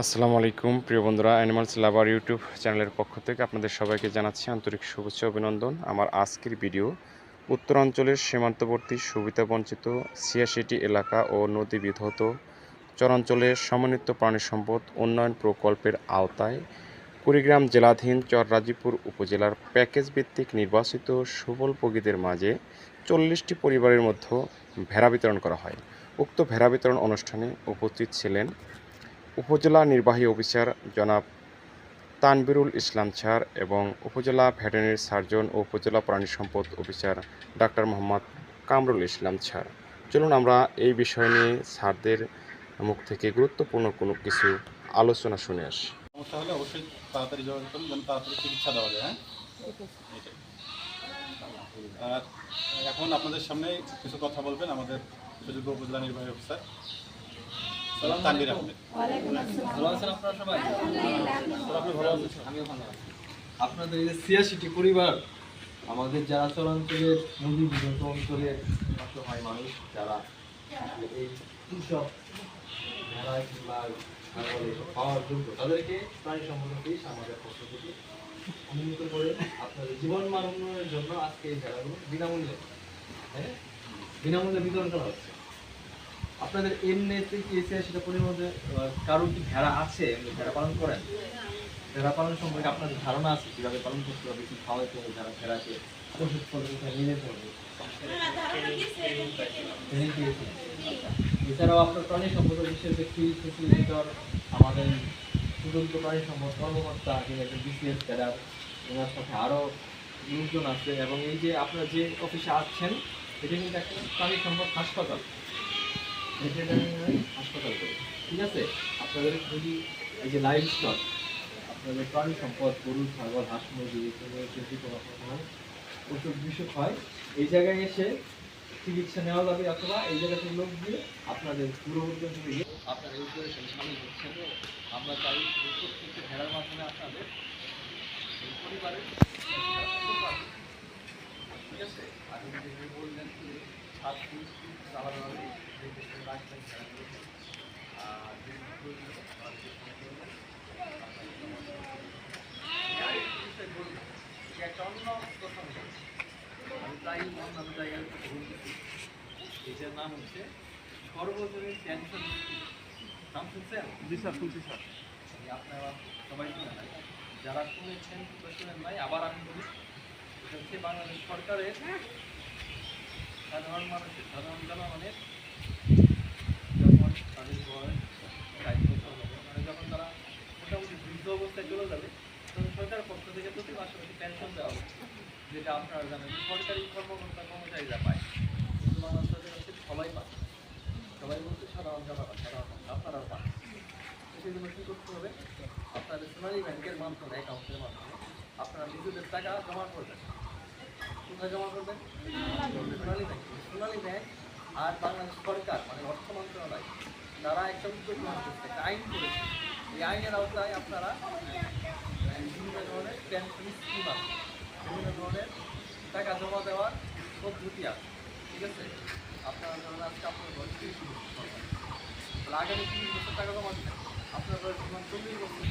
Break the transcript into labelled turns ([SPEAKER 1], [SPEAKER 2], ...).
[SPEAKER 1] আসসালামু আলাইকুম, প্রিয় বন্ধুরা অ্যানিমালস লাভার ইউটিউব চ্যানেলের পক্ষ থেকে আপনাদের সবাইকে জানাচ্ছি আন্তরিক শুভেচ্ছা অভিনন্দন। আমার আজকের ভিডিও উত্তরাঞ্চলের সীমান্তবর্তী সুবিধাবঞ্চিত ছিয়াশিটি এলাকা ও নদী বিধৌত চরাঞ্চলের সমন্বিত প্রাণী সম্পদ উন্নয়ন প্রকল্পের আওতায় কুড়িগ্রাম জেলাধীন চররাজিপুর উপজেলার প্যাকেজ ভিত্তিক নির্বাচিত সুবলভোগীদের মাঝে চল্লিশটি পরিবারের মধ্যে ভেড়া বিতরণ করা হয়। উক্ত ভেড়া বিতরণ অনুষ্ঠানে উপস্থিত ছিলেন উপজেলা নির্বাহী অফিসার জনাব তানবিরুল ইসলাম স্যার এবং উপজেলা ভেটেরিনারি সার্জন ও উপজেলা প্রাণী সম্পদ officer doctor Mohammad Kamrul Islam sir. চলুন আমরা এই বিষয় নিয়ে স্যারদের মুখ থেকে গুরুত্বপূর্ণ কোনো কিছু আলোচনা শুনে আসি।
[SPEAKER 2] অবশ্যই তাড়াতাড়ি চিকিৎসা দেওয়া হ্যাঁ? এখন আপনাদের সামনে কিছু কথা বলবেন আমাদের সুযোগ্য উপজেলা নির্বাহী অফিসার।
[SPEAKER 3] আপনাদের এই যে পরিবার, আমাদের যারা চরাঞ্চলের নদী বিধত অঞ্চলে হয় মানুষ, যারা এই কৃষক ভেড়া কিংবা ছাগল এসব পাওয়ার যোগ্য, তাদেরকে প্রাণী সম্পদ দিস আমাদের পক্ষ থেকে উন্নত করে আপনাদের জীবন মান উন্নয়নের জন্য আজকে এই ভেড়াগুলো বিনামূল্যে হ্যাঁ? বিনামূল্যে বিতরণ করা হচ্ছে। আপনাদের এমনিতে কি এসে সেটা পরিমাণে কারোর কি ভেড়া আছে? ভেড়া পালন করেন? ভেড়া পালন সম্পর্কে আপনাদের ধারণা আছে? কীভাবে পালন করতে হবে, কি খাওয়াতে হবে, যারা ভেড়াকে ওষুধ পদ্ধতিতে নিয়ে হবে এছাড়াও আপনার প্রাণী সম্পদ বিশেষ একটি ফেসিলিটেটর আমাদের সুযোগ্য প্রাণী সম্পদ কর্মকর্তা, যিনি একজন বিসিএস ক্যাডার, ওনার সাথে আরও লোকজন আছে। এবং এই যে আপনার যে অফিসে আসছেন এটা কিন্তু একটা প্রাণী সম্পদ হাসপাতাল। হাসপাতাল ঠিক আছে? আপনাদের যদি এই যে লাইভ স্টক আপনাদের প্রাণী সম্পদ, গরু, ছাগল, হাঁস, মুরগি যদি কোনো অসুখ বিসুখ হয়, এই জায়গায় এসে চিকিৎসা নেওয়া যাবে অথবা এই জায়গাতে লোক দিয়ে আপনাদের গিয়ে আপনার এই অপারেশন সামিল হচ্ছে আমরা চাই প্রত্যেকটি ভেড়ার আপনাদের পরিবারের ঠিক আছে? যদি বললেন যে সাত দিন আলাদাভাবে একটা অন্য কথা আমি অন্যান্য জায়গায় এটার নাম হচ্ছে সর্বজনীন পেনশন নাম সবাই যারা শুনেছেন শুনেন নাই আবার আমি বলি, এটা হচ্ছে বাংলাদেশ সরকারের সাধারণ মানুষের, সাধারণ জনগণের যখন মানে অবস্থায় চলে যাবে, তখন থেকে প্রতি মাসে যেটা আপনারা জানেন সরকারি কর্মকর্তা কর্মচারীরা পায়। কিন্তু সবাই পায়। সবাই বলতে সাধারণ জনগণ সাধারণ আপনারাও পান। করতে হবে? আপনাদের সোনালী ব্যাংকের মাধ্যমে, অ্যাকাউন্টের মাধ্যমে আপনারা নিজেদের টাকা জমা করবেন কোথায় জমা করবেন সোনালী ব্যাংক। সোনালী ব্যাংক আর বাংলাদেশ সরকার মানে অর্থ মন্ত্রণালয়, তারা একটা উদ্যোগ গ্রহণ করছে একটা আইন করেছে। এই আইনের আওতায় আপনারা বিভিন্ন ধরনের পেনশন স্কিম আছে। বিভিন্ন ধরনের টাকা জমা দেওয়ার পদ্ধতি আছে। ঠিক আছে? আপনারা ধরুন আজকে আপনার বয়স তিরিশ বছর আগামী তিরিশ বছর টাকা জমা দিলেন। আপনার যখন চল্লিশ বছর।